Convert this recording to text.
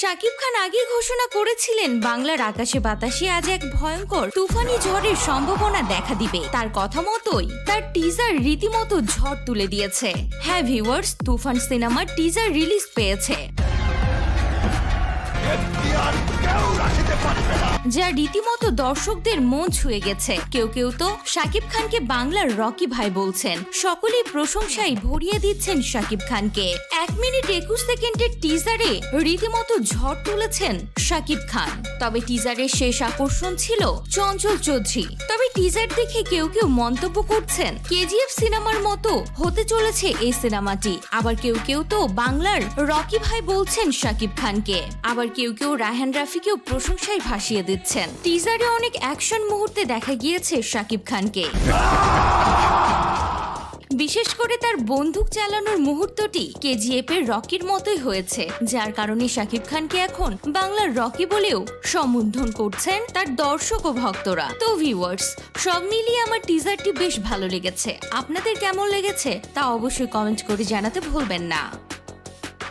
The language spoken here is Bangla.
শাকিব খান আগে ঘোষণা করেছিলেন, বাংলার আকাশে বাতাসে আজ এক ভয়ঙ্কর তুফানি ঝড়ের সম্ভাবনা দেখা দিবে। তার কথা মতোই তার টিজার রীতিমতো ঝড় তুলে দিয়েছে। হ্যাঁ ভিউয়ার্স তুফান সিনেমার টিজার রিলিজ পেয়েছে। যা রীতিমতো দর্শকদের মন ছুঁয়ে গেছে। কেউ কেউ তো শাকিব খানকে বাংলার রকি ভাই বলছেন। সকলেই প্রশংসায় ভরিয়ে দিচ্ছেন শাকিব খানকে। এক মিনিট একুশ সেকেন্ডের টিজারে রীতিমতো ঝড় তুলেছেন শাকিব খান। তবে টিজারের শেষ আকর্ষণ ছিল চঞ্চল চৌধুরী। তবে টিজার দেখে কেউ কেউ মন্তব্য করছেন, কেজিএফ সিনেমার মতো হতে চলেছে এই সিনেমাটি। আবার কেউ কেউ তো বাংলার রকি ভাই বলছেন শাকিব খানকে। আবার কেউ কেউ রায়হান রাফিকেও প্রশংসায় ভাসিয়ে দিচ্ছেন। টিজারে অনেক অ্যাকশন মুহূর্তে দেখা গিয়েছে শাকিব খানকে। বিশেষ করে তার বন্দুক চালানোর মুহূর্তটি কেজিএফ এর রকির মতোই হয়েছে, যার কারণে শাকিব খানকে এখন বাংলার রকি বলেও সম্বোধন করছেন তার দর্শক ও ভক্তরা। তো ভিউয়ার্স সব মিলিয়ে আমার টিজারটি বেশ ভালো লেগেছে। আপনাদের কেমন লেগেছে তা অবশ্যই কমেন্ট করে জানাতে ভুলবেন না।